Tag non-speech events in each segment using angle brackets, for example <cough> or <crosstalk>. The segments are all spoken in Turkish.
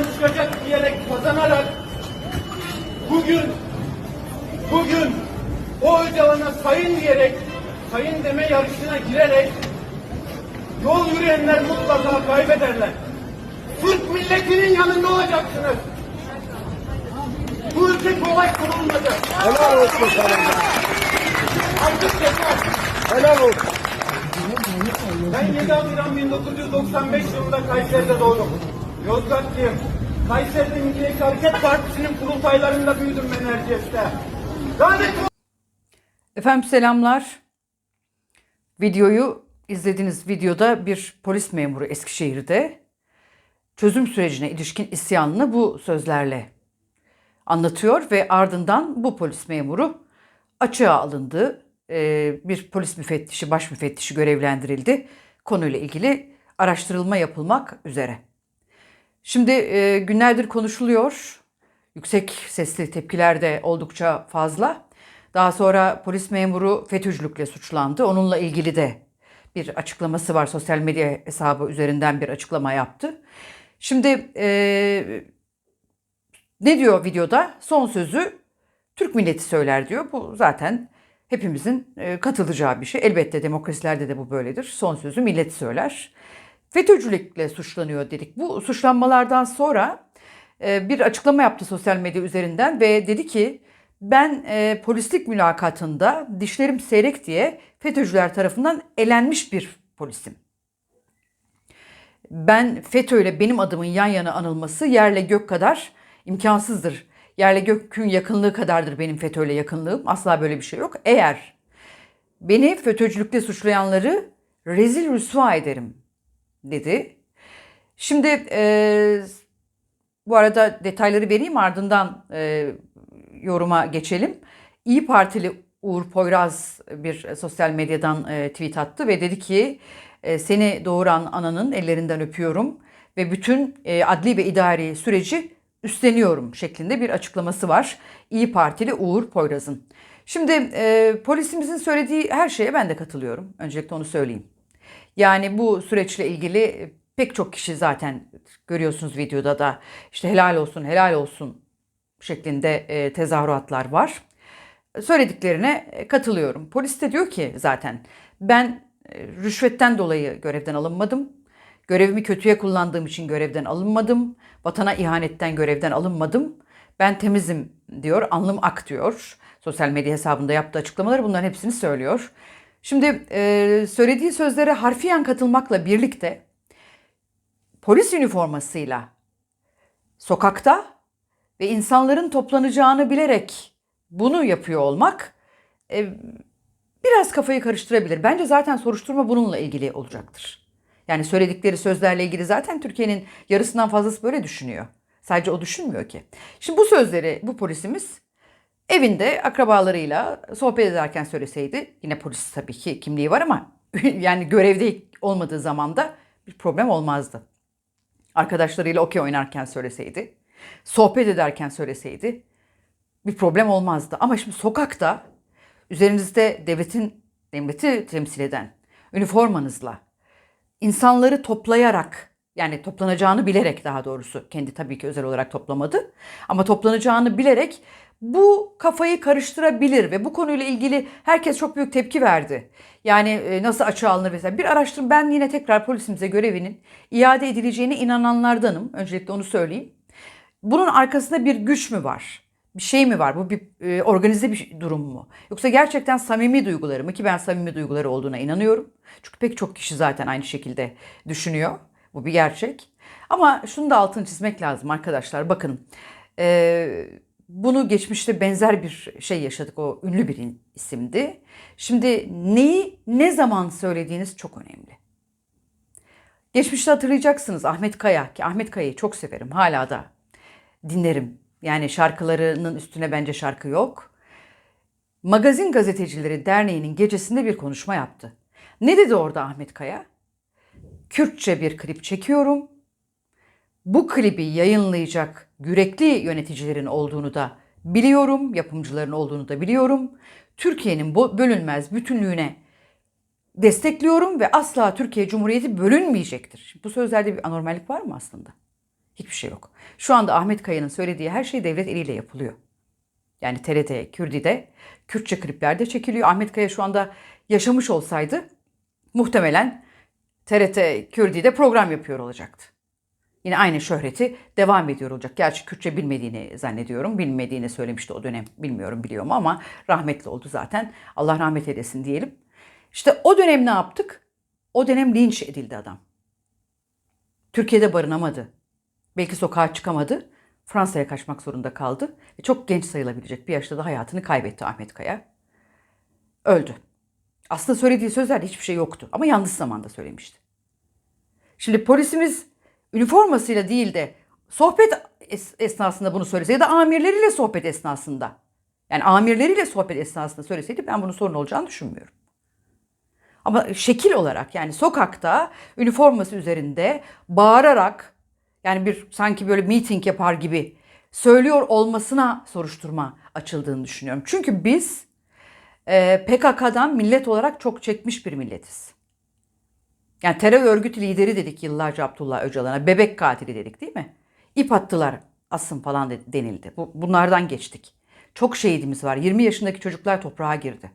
altından çıkacak diyerek kazanarak bugün bugün o Öcalan'a sayın diyerek sayın deme yarışına girerek yol yürüyenler mutlaka kaybederler. Türk milletinin yanında olacaksınız. Bu ülke kolay kurulmadı. Helal olsun sana. Artık yeter. Helal olsun. Ben 7 Haziran 1995 yılında Kayseri'de doğdum. Yozgatlıyım. Kayseri'de Milliyetçi Hareket Partisi'nin kurultaylarında büyüdüm ben Efendim selamlar. Videoyu izlediğiniz videoda bir polis memuru Eskişehir'de çözüm sürecine ilişkin isyanını bu sözlerle anlatıyor ve ardından bu polis memuru açığa alındı. Ee, Bir polis müfettişi, baş müfettişi görevlendirildi. Konuyla ilgili araştırılma yapılmak üzere. Şimdi e, günlerdir konuşuluyor. Yüksek sesli tepkiler de oldukça fazla. Daha sonra polis memuru FETÖ'cülükle suçlandı. Onunla ilgili de bir açıklaması var. Sosyal medya hesabı üzerinden bir açıklama yaptı. Şimdi e, ne diyor videoda? Son sözü Türk milleti söyler diyor. Bu zaten hepimizin e, katılacağı bir şey. Elbette demokrasilerde de bu böyledir. Son sözü millet söyler. FETÖ'cülükle suçlanıyor dedik. Bu suçlanmalardan sonra e, bir açıklama yaptı sosyal medya üzerinden ve dedi ki ben e, polislik mülakatında dişlerim seyrek diye FETÖ'cüler tarafından elenmiş bir polisim. Ben FETÖ ile benim adımın yan yana anılması yerle gök kadar imkansızdır. Yerle gökün yakınlığı kadardır benim FETÖ ile yakınlığım. Asla böyle bir şey yok. Eğer beni FETÖ'cülükle suçlayanları rezil rüsva ederim dedi. Şimdi e, bu arada detayları vereyim ardından e, yoruma geçelim. İyi Partili Uğur Poyraz bir sosyal medyadan e, tweet attı ve dedi ki e, seni doğuran ananın ellerinden öpüyorum ve bütün e, adli ve idari süreci üstleniyorum şeklinde bir açıklaması var. İyi Partili Uğur Poyraz'ın. Şimdi e, polisimizin söylediği her şeye ben de katılıyorum. Öncelikle onu söyleyeyim. Yani bu süreçle ilgili pek çok kişi zaten görüyorsunuz videoda da işte helal olsun helal olsun şeklinde e, tezahüratlar var. Söylediklerine e, katılıyorum. Polis de diyor ki zaten ben e, rüşvetten dolayı görevden alınmadım. Görevimi kötüye kullandığım için görevden alınmadım. Vatana ihanetten görevden alınmadım. Ben temizim diyor. Alnım ak diyor. Sosyal medya hesabında yaptığı açıklamaları bunların hepsini söylüyor. Şimdi e, söylediği sözlere harfiyen katılmakla birlikte polis üniformasıyla sokakta ve insanların toplanacağını bilerek bunu yapıyor olmak e, biraz kafayı karıştırabilir. Bence zaten soruşturma bununla ilgili olacaktır. Yani söyledikleri sözlerle ilgili zaten Türkiye'nin yarısından fazlası böyle düşünüyor. Sadece o düşünmüyor ki. Şimdi bu sözleri bu polisimiz evinde akrabalarıyla sohbet ederken söyleseydi yine polis tabii ki kimliği var ama <laughs> yani görevde olmadığı zaman da bir problem olmazdı. Arkadaşlarıyla okey oynarken söyleseydi, sohbet ederken söyleseydi bir problem olmazdı. Ama şimdi sokakta üzerinizde devletin devleti temsil eden üniformanızla insanları toplayarak yani toplanacağını bilerek daha doğrusu kendi tabii ki özel olarak toplamadı ama toplanacağını bilerek bu kafayı karıştırabilir ve bu konuyla ilgili herkes çok büyük tepki verdi. Yani e, nasıl açığa alınır vesaire. Bir araştırma ben yine tekrar polisimize görevinin iade edileceğine inananlardanım. Öncelikle onu söyleyeyim. Bunun arkasında bir güç mü var? Bir şey mi var? Bu bir e, organize bir durum mu? Yoksa gerçekten samimi duyguları mı? Ki ben samimi duyguları olduğuna inanıyorum. Çünkü pek çok kişi zaten aynı şekilde düşünüyor. Bu bir gerçek. Ama şunu da altını çizmek lazım arkadaşlar. Bakın e, bunu geçmişte benzer bir şey yaşadık. O ünlü bir isimdi. Şimdi neyi ne zaman söylediğiniz çok önemli. Geçmişte hatırlayacaksınız Ahmet Kaya ki Ahmet Kaya'yı çok severim. Hala da dinlerim. Yani şarkılarının üstüne bence şarkı yok. Magazin Gazetecileri Derneği'nin gecesinde bir konuşma yaptı. Ne dedi orada Ahmet Kaya? Kürtçe bir klip çekiyorum. Bu klibi yayınlayacak yürekli yöneticilerin olduğunu da biliyorum, yapımcıların olduğunu da biliyorum. Türkiye'nin bölünmez bütünlüğüne destekliyorum ve asla Türkiye Cumhuriyeti bölünmeyecektir. Bu sözlerde bir anormallik var mı aslında? Hiçbir şey yok. Şu anda Ahmet Kaya'nın söylediği her şey devlet eliyle yapılıyor. Yani TRT, Kürdi'de, Kürtçe kliplerde çekiliyor. Ahmet Kaya şu anda yaşamış olsaydı muhtemelen TRT, Kürdi'de program yapıyor olacaktı. Yine aynı şöhreti devam ediyor olacak. Gerçi Kürtçe bilmediğini zannediyorum. Bilmediğini söylemişti o dönem. Bilmiyorum biliyor mu ama rahmetli oldu zaten. Allah rahmet eylesin diyelim. İşte o dönem ne yaptık? O dönem linç edildi adam. Türkiye'de barınamadı. Belki sokağa çıkamadı. Fransa'ya kaçmak zorunda kaldı. Ve çok genç sayılabilecek bir yaşta da hayatını kaybetti Ahmet Kaya. Öldü. Aslında söylediği sözlerde hiçbir şey yoktu. Ama yanlış zamanda söylemişti. Şimdi polisimiz üniformasıyla değil de sohbet es- esnasında bunu söylese ya da amirleriyle sohbet esnasında. Yani amirleriyle sohbet esnasında söyleseydi ben bunun sorun olacağını düşünmüyorum. Ama şekil olarak yani sokakta üniforması üzerinde bağırarak yani bir sanki böyle meeting yapar gibi söylüyor olmasına soruşturma açıldığını düşünüyorum. Çünkü biz e, PKK'dan millet olarak çok çekmiş bir milletiz. Yani terör örgütü lideri dedik yıllarca Abdullah Öcalan'a. Bebek katili dedik değil mi? İp attılar asın falan de- denildi. Bu, bunlardan geçtik. Çok şehidimiz var. 20 yaşındaki çocuklar toprağa girdi.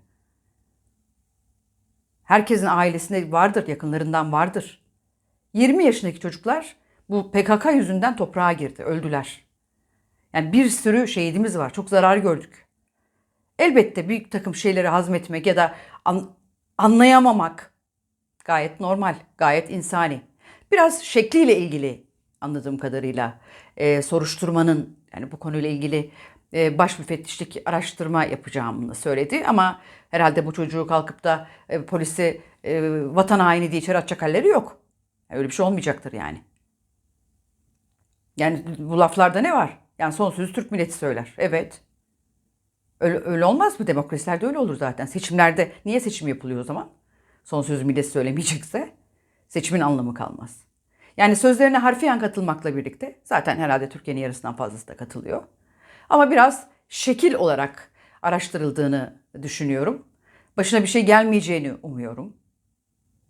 Herkesin ailesinde vardır, yakınlarından vardır. 20 yaşındaki çocuklar bu PKK yüzünden toprağa girdi, öldüler. Yani bir sürü şehidimiz var. Çok zarar gördük. Elbette bir takım şeyleri hazmetmek ya da an- anlayamamak gayet normal, gayet insani. Biraz şekliyle ilgili anladığım kadarıyla e, soruşturmanın yani bu konuyla ilgili e, baş müfettişlik araştırma yapacağımını söyledi. Ama herhalde bu çocuğu kalkıp da e, polisi e, vatan haini diye içeri atacak halleri yok. Öyle bir şey olmayacaktır yani. Yani bu laflarda ne var? Yani son sözü Türk milleti söyler. Evet. Öyle, öyle olmaz mı? Demokrasilerde öyle olur zaten. Seçimlerde niye seçim yapılıyor o zaman? Son sözü millet söylemeyecekse seçimin anlamı kalmaz. Yani sözlerine harfiyen katılmakla birlikte zaten herhalde Türkiye'nin yarısından fazlası da katılıyor. Ama biraz şekil olarak araştırıldığını düşünüyorum. Başına bir şey gelmeyeceğini umuyorum.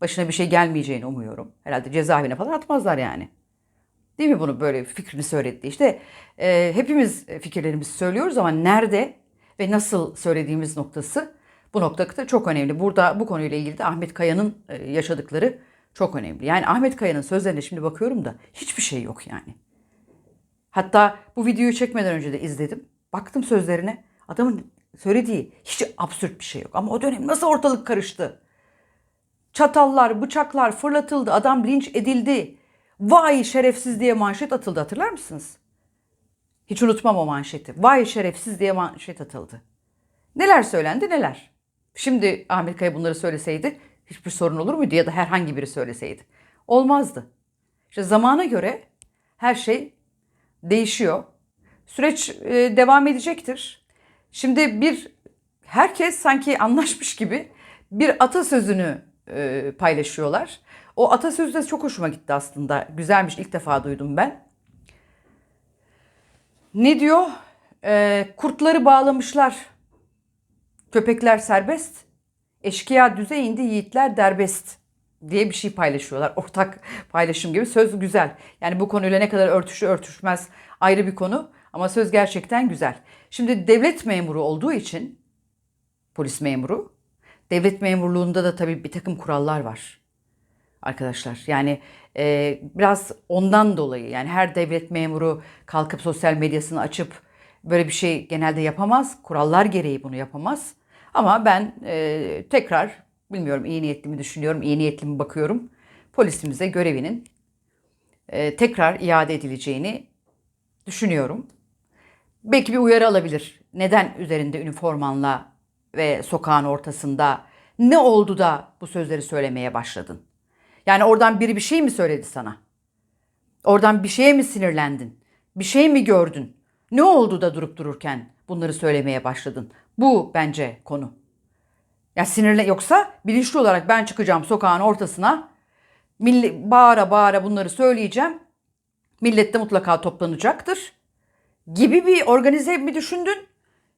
Başına bir şey gelmeyeceğini umuyorum. Herhalde cezaevine falan atmazlar yani. Değil mi bunu böyle fikrini söyledi. İşte e, hepimiz fikirlerimizi söylüyoruz ama nerede ve nasıl söylediğimiz noktası bu noktada çok önemli. Burada bu konuyla ilgili de Ahmet Kaya'nın e, yaşadıkları çok önemli. Yani Ahmet Kaya'nın sözlerine şimdi bakıyorum da hiçbir şey yok yani. Hatta bu videoyu çekmeden önce de izledim. Baktım sözlerine. Adamın söylediği hiç absürt bir şey yok. Ama o dönem nasıl ortalık karıştı? Çatallar, bıçaklar fırlatıldı. Adam linç edildi. Vay şerefsiz diye manşet atıldı hatırlar mısınız? Hiç unutmam o manşeti. Vay şerefsiz diye manşet atıldı. Neler söylendi neler. Şimdi Ahmet Kaya bunları söyleseydi hiçbir sorun olur muydu ya da herhangi biri söyleseydi? Olmazdı. İşte zamana göre her şey değişiyor. Süreç e, devam edecektir. Şimdi bir herkes sanki anlaşmış gibi bir atasözünü e, paylaşıyorlar. O atasözü de çok hoşuma gitti aslında. Güzelmiş ilk defa duydum ben. Ne diyor? E, kurtları bağlamışlar. Köpekler serbest. Eşkıya düze indi yiğitler derbest diye bir şey paylaşıyorlar. <laughs> Ortak paylaşım gibi. Söz güzel. Yani bu konuyla ne kadar örtüşü örtüşmez ayrı bir konu. Ama söz gerçekten güzel. Şimdi devlet memuru olduğu için polis memuru. Devlet memurluğunda da tabii bir takım kurallar var arkadaşlar. Yani e, biraz ondan dolayı yani her devlet memuru kalkıp sosyal medyasını açıp böyle bir şey genelde yapamaz. Kurallar gereği bunu yapamaz. Ama ben e, tekrar bilmiyorum iyi niyetli mi düşünüyorum, iyi niyetli mi bakıyorum. Polisimize görevinin e, tekrar iade edileceğini düşünüyorum. Belki bir uyarı alabilir. Neden üzerinde üniformanla ve sokağın ortasında ne oldu da bu sözleri söylemeye başladın? Yani oradan biri bir şey mi söyledi sana? Oradan bir şeye mi sinirlendin? Bir şey mi gördün? Ne oldu da durup dururken bunları söylemeye başladın? Bu bence konu. Ya sinirle yoksa bilinçli olarak ben çıkacağım sokağın ortasına milli, bağıra bağıra bunları söyleyeceğim. Millet de mutlaka toplanacaktır gibi bir organize mi düşündün?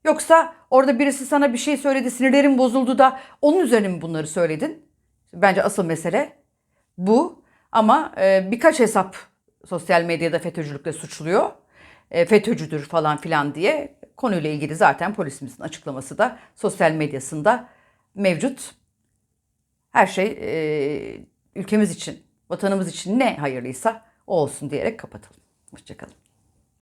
Yoksa orada birisi sana bir şey söyledi, sinirlerin bozuldu da onun üzerine mi bunları söyledin? Bence asıl mesele bu. Ama e, birkaç hesap sosyal medyada FETÖ'cülükle suçluyor. E, FETÖ'cüdür falan filan diye. Konuyla ilgili zaten polisimizin açıklaması da sosyal medyasında mevcut. Her şey e, ülkemiz için, vatanımız için ne hayırlıysa o olsun diyerek kapatalım. Hoşçakalın.